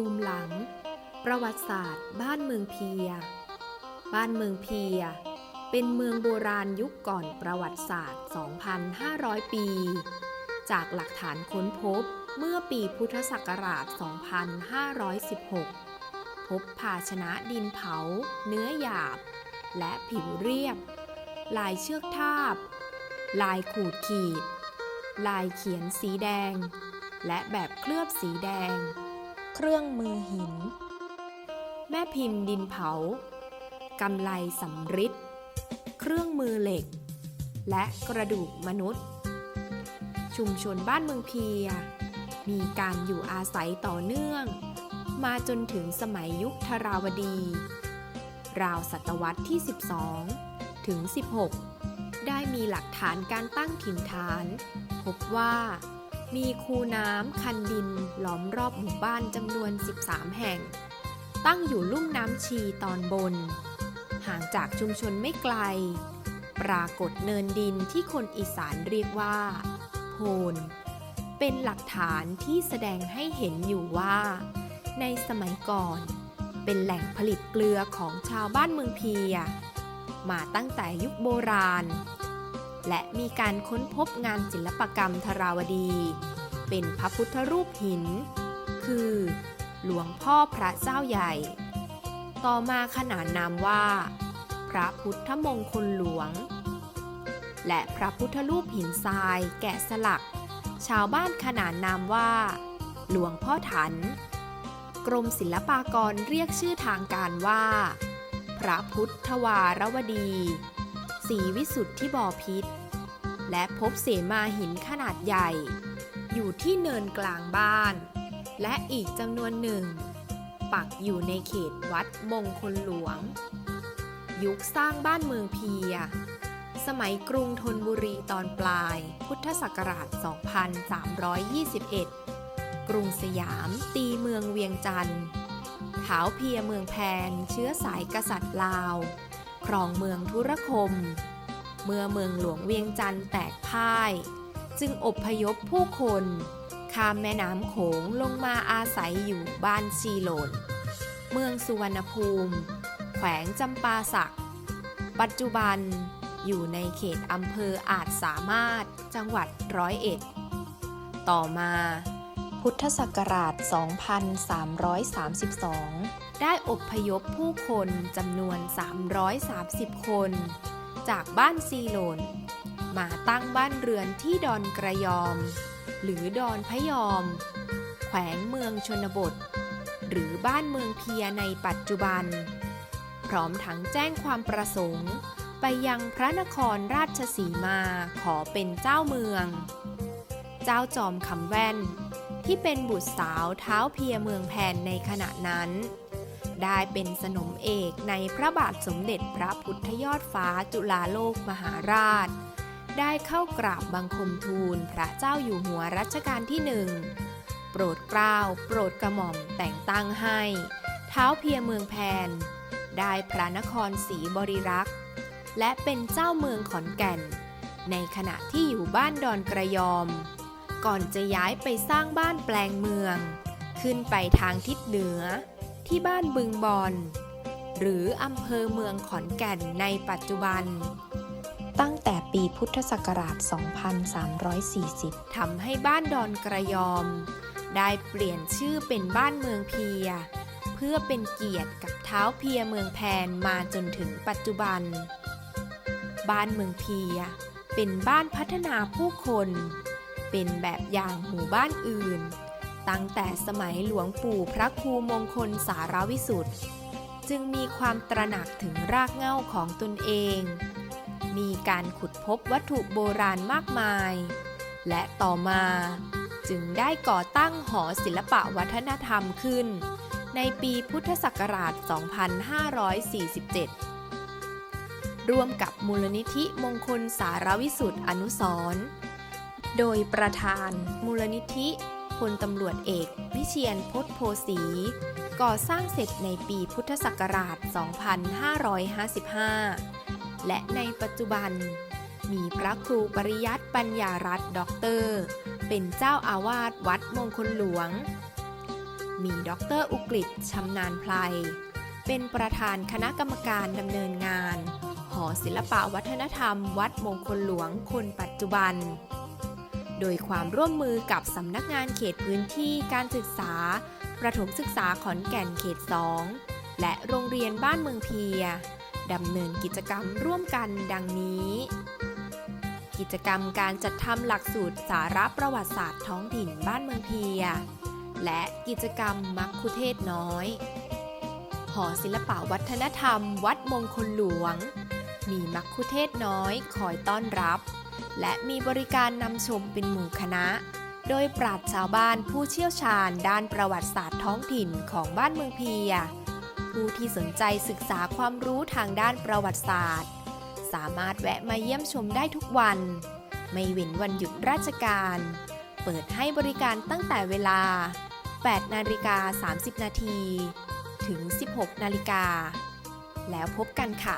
ูมิหลัง ประวัติศาสตร์ บ้านเมืองเพีย บ้านเมืองเพีย เป็นเมืองโบราณยุคก่อนประวัติศาสตร์ 2,500 ปี จากหลักฐานค้นพบเมื่อปีพุทธศักราช 2516 พบภาชนะดินเผา เนื้อหยาบ และผิวเรียบ ลายเชือกทาบ ลายขูดขีด ลายเขียนสีแดง และแบบเคลือบสีแดง เครื่องมือหิน แม่พิมพ์ดินเผากำไลสำริดเครื่องมือเหล็ก และกระดูกมนุษย์ ชุมชนบ้านเมืองเพีย มีการอยู่อาศัยต่อเนื่อง มาจนถึงสมัยยุคธราวดี ราวศตวรรษที่ 12 ถึง 16 ได้มีหลักฐานการตั้งถิ่นฐาน พบว่า มีคูน้ำคันดินล้อมรอบหมู่บ้านจำนวน 13 แห่ง ตั้งอยู่ลุ่มน้ำชีตอนบน ห่างจากชุมชนไม่ไกล ปรากฏเนินดินที่คนอีสานเรียกว่า โพน เป็นหลักฐานที่แสดงให้เห็นอยู่ว่า ในสมัยก่อน เป็นแหล่งผลิตเกลือของชาวบ้านเมืองเพีย มาตั้งแต่ยุคโบราณ และมีการค้นพบงานศิลปกรรมธราวดี เป็นพระพุทธรูปหิน คือ หลวงพ่อพระเจ้าใหญ่ ต่อมาขนานนามว่า พระพุทธมงคลหลวง และพระพุทธรูปหินทรายแกะสลัก ชาวบ้านขนานนามว่า หลวงพ่อถัน กรมศิลปากรเรียกชื่อทางการว่า พระพุทธวารวดี ศรีวิสุทธิบอพิษ และพบเสมาหินขนาดใหญ่ อยู่ที่เนินกลางบ้าน และอีกจำนวนหนึ่ง ปักอยู่ในเขตวัดมงคลหลวง ยุคสร้างบ้านเมืองเพีย สมัยกรุงธนบุรีตอนปลาย พุทธศักราช 2321 กรุงสยามตีเมืองเวียงจันทร์เท้าวเพียเมืองแพนเชื้อสายกษัตริย์ลาว ครองเมืองธุรคม เมื่อเมืองหลวงเวียงจันทร์แตกพ่าย จึงอบพยพผู้คนข้ามแม่น้ำโขงลงมาอาศัยอยู่บ้านชีโลน เมืองสุวรรณภูมิ แขวงจำปาสัก ปัจจุบันอยู่ในเขตอำเภออาจสามารถจังหวัดร้อยเอ็ด ต่อมา พุทธศักราช 2332 ได้อบพยพผู้คนจำนวน 330 คน จากบ้านซีโลน มาตั้งบ้านเรือนที่ดอนกระยอม หรือดอนพะยอม แขวงเมืองชนบท หรือบ้านเมืองเพียในปัจจุบัน พร้อมทั้งแจ้งความประสงค์ ไปยังพระนครราชสีมาขอเป็นเจ้าเมือง เจ้าจอมคำแว่น ที่เป็นบุตรสาวเท้าเพียเมืองแพนในขณะนั้น ได้เป็นสนมเอกในพระบาทสมเด็จพระพุทธยอดฟ้าจุฬาโลกมหาราช ได้เข้ากราบบังคมทูลพระเจ้าอยู่หัวรัชกาลที่หนึ่งโปรดเกล้าโปรดกระหม่อมแต่งตั้งให้ เท้าเพียเมืองแพนได้พระนครศรีบริรักษ์และเป็นเจ้าเมืองขอนแก่น ในขณะที่อยู่บ้านดอนกระยอม ก่อนจะย้ายไปสร้างบ้านแปลงเมือง ขึ้นไปทางทิศเหนือ ที่บ้านบึงบอนหรืออำเภอเมืองขอนแก่นในปัจจุบัน ตั้งแต่ปีพุทธศักราช 2340 ทำให้บ้านดอนกระยอม ได้เปลี่ยนชื่อเป็นบ้านเมืองเพีย เพื่อเป็นเกียรติกับเท้าเพียเมืองแพนมาจนถึงปัจจุบัน บ้านเมืองเพีย เป็นบ้านพัฒนาผู้คน เป็นแบบอย่างหมู่บ้านอื่น ตั้งแต่สมัยหลวงปู่พระครูมงคลสารวิสุทธิ์ จึงมีความตระหนักถึงรากเหง้าของตนเอง มีการขุดพบวัตถุโบราณมากมาย และต่อมาจึงได้ก่อตั้งหอศิลปะวัฒนธรรมขึ้น ในปีพุทธศักราช 2547 ร่วมกับมูลนิธิมงคลสารวิสุทธิ์อนุสรณ์ โดยประธานมูลนิธิพลตำรวจเอก วิเชียนพจน์โพสี ก่อสร้างเสร็จในปีพุทธศักราช 2555 และในปัจจุบัน มีพระครูปริยัติปัญญารัตน์ด็อกเตอร์ เป็นเจ้าอาวาสวัดมงคลหลวง มีด็อกเตอร์อุกฤษชำนาญไพรเป็นประธานคณะกรรมการดำเนินงาน หอศิลปะวัฒนธรรม วัดมงคลหลวงคนปัจจุบัน โดยความร่วมมือกับสำนักงานเขตพื้นที่การศึกษา ประถมศึกษาขอนแก่นเขต 2 และโรงเรียนบ้านเมืองเพีย ดำเนินกิจกรรมร่วมกันดังนี้ กิจกรรมการจัดทำหลักสูตรสาระประวัติศาสตร์ท้องถิ่นบ้านเมืองเพีย และกิจกรรมมักคุเทศน้อย หอศิลปวัฒนธรรม วัดมงคลหลวง มีมักคุเทศน้อยคอยต้อนรับ และมีบริการนำชมเป็นหมู่คณะ โดยปราชญ์ชาวบ้านผู้เชี่ยวชาญด้านประวัติศาสตร์ท้องถิ่นของบ้านเมืองเพีย ผู้ที่สนใจศึกษาความรู้ทางด้านประวัติศาสตร์ สามารถแวะมาเยี่ยมชมได้ทุกวัน ไม่เว้นวันหยุดราชการ เปิดให้บริการตั้งแต่เวลา 8 นาฬิกา 30 นาที ถึง 16 นาฬิกา แล้วพบกันค่ะ